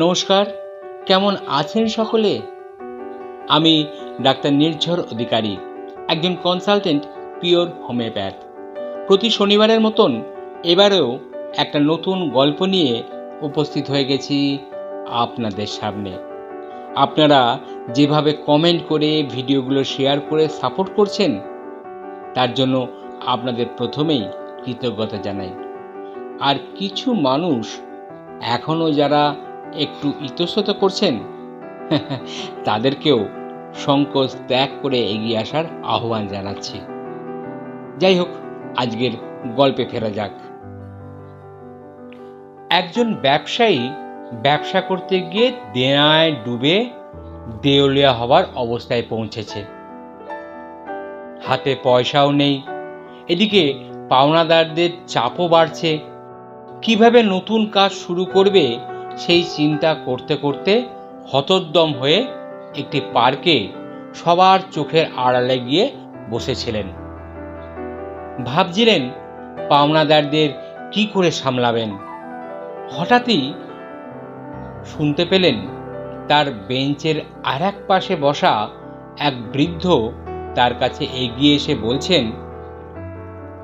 নমস্কার, কেমন আছেন সকলে? আমি ডাক্তার নির্ঝর অধিকারী, একজন কনসালটেন্ট পিওর হোমিওপ্যাথ প্রতি শনিবারের মতন এবারেও একটা নতুন গল্প নিয়ে উপস্থিত হয়ে গেছি আপনাদের সামনে। আপনারা যেভাবে কমেন্ট করে ভিডিওগুলো শেয়ার করে সাপোর্ট করছেন, তার জন্য আপনাদের প্রথমেই কৃতজ্ঞতা জানাই। আর কিছু মানুষ এখনও যারা একটু ইতস্তত করছেন? তাদেরকেও সংকোচ ত্যাগ করে এগিয়ে আসার আহ্বান জানাচ্ছি। যাই হোক, আজকের গল্পে ফেরা যাক। একজন ব্যবসায়ী ব্যবসা করতে গিয়ে দেনায় ডুবে দেউলিয়া হবার অবস্থায় পৌঁছেছে। হাতে পয়সাও নেই। এদিকে পাওনাদারদের চাপও বাড়ছে। কীভাবে নতুন কাজ শুরু করবে সেই চিন্তা করতে করতে হতোদ্যম হয়ে একটি পার্কে সবার চোখের আড়ালে গিয়ে বসেছিলেন। ভাবছিলেন পাওনাদারদের কি করে সামলাবেন। হঠাৎই শুনতে পেলেন তার বেঞ্চের আর এক পাশে বসা এক বৃদ্ধ তার কাছে এগিয়ে এসে বলছেন,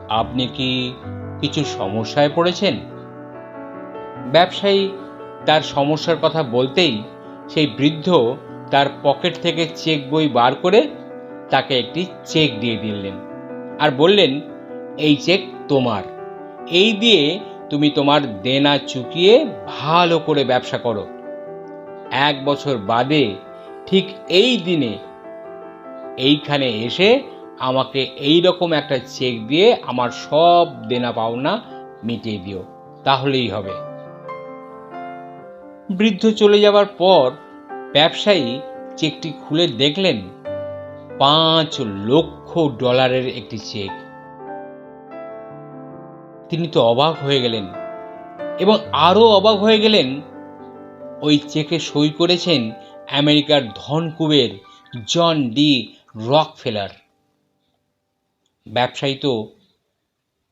আপনি কি কিছু সমস্যায় পড়েছেন? ব্যবসায়ী তার সমস্যার কথা বলতেই সেই বৃদ্ধ তার পকেট থেকে চেক বই বার করে তাকে একটি চেক দিয়ে দিলেন আর বললেন, এই চেক তোমার। এই দিয়ে তুমি তোমার দেনা চুকিয়ে ভালো করে ব্যবসা করো। এক বছর বাদে ঠিক এই দিনে এইখানে এসে আমাকে এই রকম একটা চেক দিয়ে আমার সব দেনা পাওনা মিটিয়ে দিও। তাহলেই হবে। বৃদ্ধ চলে যাবার পর ব্যবসায়ী চেকটি খুলে দেখলেন পাঁচ লক্ষ ডলারের একটি চেক। তিনি তো অবাক হয়ে গেলেন এবং আরও অবাক হয়ে গেলেন, ওই চেকে সই করেছেন আমেরিকার ধনকুবের জন ডি রক ফেলার ব্যবসায়ী তো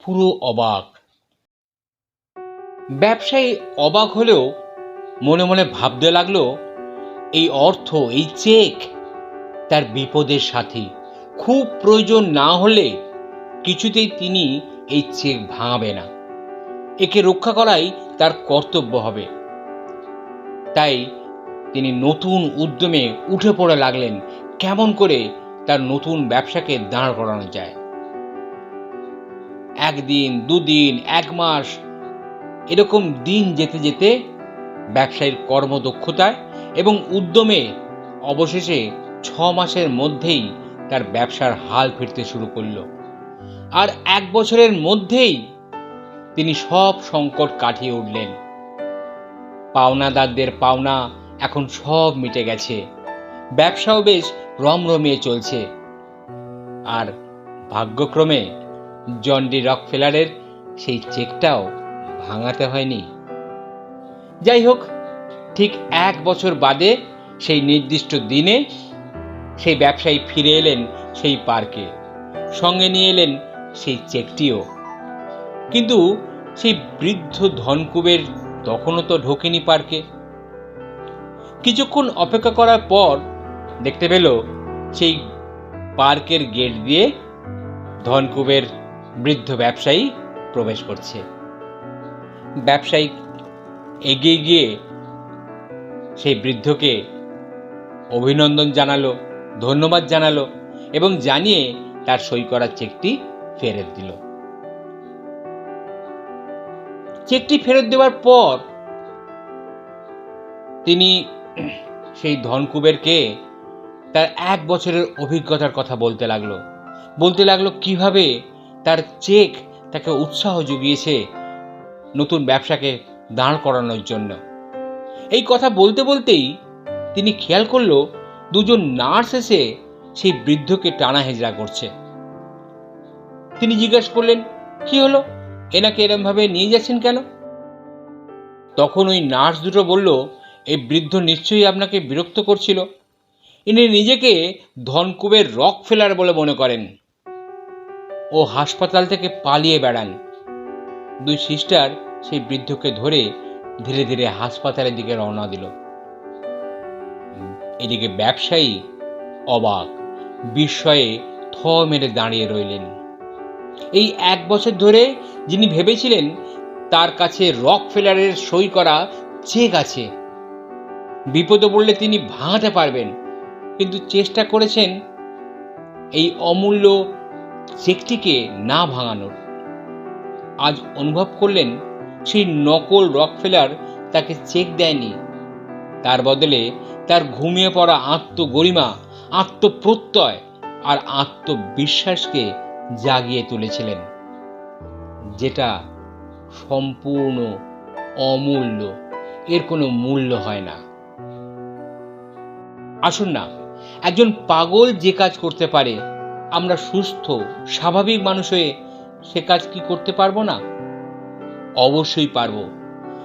পুরো অবাক। ব্যবসায়ী অবাক হলেও মনে মনে ভাবতে লাগল, এই অর্থ, এই চেক তার বিপদের সাথী। খুব প্রয়োজন না হলে কিছুতেই তিনি এই চেক ভাঙাবে না। একে রক্ষা করাই তার কর্তব্য হবে। তাই তিনি নতুন উদ্যমে উঠে পড়ে লাগলেন, কেমন করে তার নতুন ব্যবসাকে দাঁড় করানো যায়। একদিন, দুদিন, এক মাস, এরকম দিন যেতে যেতে ব্যবসায়ীর কর্মদক্ষতায় এবং উদ্যমে অবশেষে ছ মাসের মধ্যেই তার ব্যবসার হাল ফিরতে শুরু করল। আর এক বছরের মধ্যেই তিনি সব সংকট কাটিয়ে উঠলেন। পাওনাদারদের পাওনা এখন সব মিটে গেছে। ব্যবসাও বেশ রমরমিয়ে চলছে। আর ভাগ্যক্রমে জন্ডি ডি রকফেলারের সেই চেকটাও ভাঙাতে হয়নি। যাই হোক ঠিক এক বছর বাদে সেই নির্দিষ্ট দিনে সেই ব্যবসায়ী ফিরে এলেন সেই পার্কে। সঙ্গে নিয়ে এলেন সেই চেকটিও। কিন্তু সেই বৃদ্ধ ধনকুবের তখনও তো ঢোকেনি পার্কে। কিছুক্ষণ অপেক্ষা করার পর দেখতে পেল সেই পার্কের গেট দিয়ে ধনকুবের বৃদ্ধ ব্যবসায়ী প্রবেশ করছে। ব্যবসায়ী এগিয়ে গিয়ে সেই বৃদ্ধকে অভিনন্দন জানালো, ধন্যবাদ জানালো এবং জানিয়ে তার সই করা চেকটি ফেরত দিল। চেকটি ফেরত দেওয়ার পর তিনি সেই ধনকুবেরকে তার এক বছরের অভিজ্ঞতার কথা বলতে লাগল। বলতে লাগল কীভাবে তার চেক তাকে উৎসাহ জুগিয়েছে নতুন ব্যবসাকে দাঁড় করানোর জন্য। এই কথা বলতে বলতেই তিনি খেয়াল করল, দুজন নার্স এসে সেই বৃদ্ধকে টানা হেজরা করছে। তিনি জিজ্ঞাসা করলেন, কি হলো? এনাকে এরমভাবে নিয়ে যাচ্ছেন কেন? তখন ওই নার্স দুটো বলল, এই বৃদ্ধ নিশ্চয়ই আপনাকে বিরক্ত করছিল। ইনি নিজেকে ধনকুবের রক ফেলার বলে মনে করেন। ও হাসপাতাল থেকে পালিয়ে বেড়ান। দুই সিস্টার সেই বৃদ্ধকে ধরে ধীরে ধীরে হাসপাতালের দিকে রওনা দিল। এদিকে ব্যবসায়ী অবাক, বিস্ময়ে থ মেরে দাঁড়িয়ে রইলেন। এই এক বছর ধরে যিনি ভেবেছিলেন তার কাছে রক ফেলারের সই করা চেক আছে, বিপদে পড়লে তিনি ভাঙাতে পারবেন, কিন্তু চেষ্টা করেছেন এই অমূল্য চেকটিকে না ভাঙানোর। আজ অনুভব করলেন সেই নকল রকফেলার তাকে চেক দেয়নি। তার বদলে তার ঘুমিয়ে পড়া আত্মগরিমা, আত্মপ্রত্যয় আর আত্মবিশ্বাসকে জাগিয়ে তুলেছিলেন, যেটা সম্পূর্ণ অমূল্য। এর কোনো মূল্য হয় না। আসুন না, একজন পাগল যে কাজ করতে পারে, আমরা সুস্থ, স্বাভাবিক মানুষ হয়ে সে কাজ কি করতে পারব না? অবশ্যই পারব।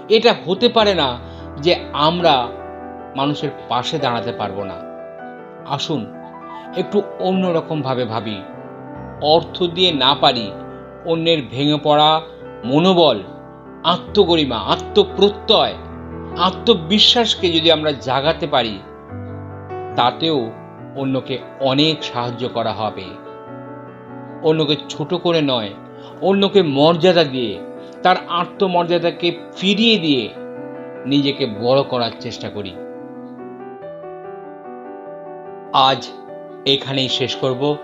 এটা হতে পারে না যে আমরা মানুষের পাশে দাঁড়াতে পারব না। আসুন, একটু অন্যরকমভাবে ভাবি। অর্থ দিয়ে না পারি, অন্যের ভেঙে পড়া মনোবল, আত্মগরিমা, আত্মপ্রত্যয়, আত্মবিশ্বাসকে যদি আমরা জাগাতে পারি, তাতেও অন্যকে অনেক সাহায্য করা হবে। অন্যকে ছোট করে নয়, অন্যকে মর্যাদা দিয়ে তার আত্মমর্যাদাকে ফিরিয়ে দিয়ে নিজেকে বড় করার চেষ্টা করি। আজ এখানেই শেষ করব।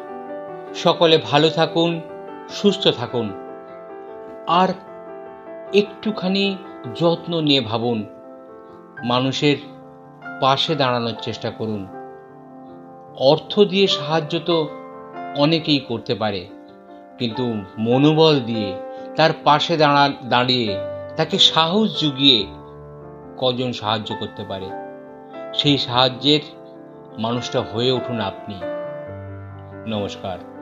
সকলে ভালো থাকুন, সুস্থ থাকুন। আর একটুখানি যত্ন নিয়ে ভাবুন। মানুষের পাশে দাঁড়ানোর চেষ্টা করুন। অর্থ দিয়ে সাহায্য তো অনেকেই করতে পারে, কিন্তু মনোবল দিয়ে তার পাশে দাঁড়া দাঁড়িয়ে তাকে সাহস জুগিয়ে কজন সাহায্য করতে পারে। সেই সাহায্যের মানুষটা হয়ে উঠুন আপনি। নমস্কার।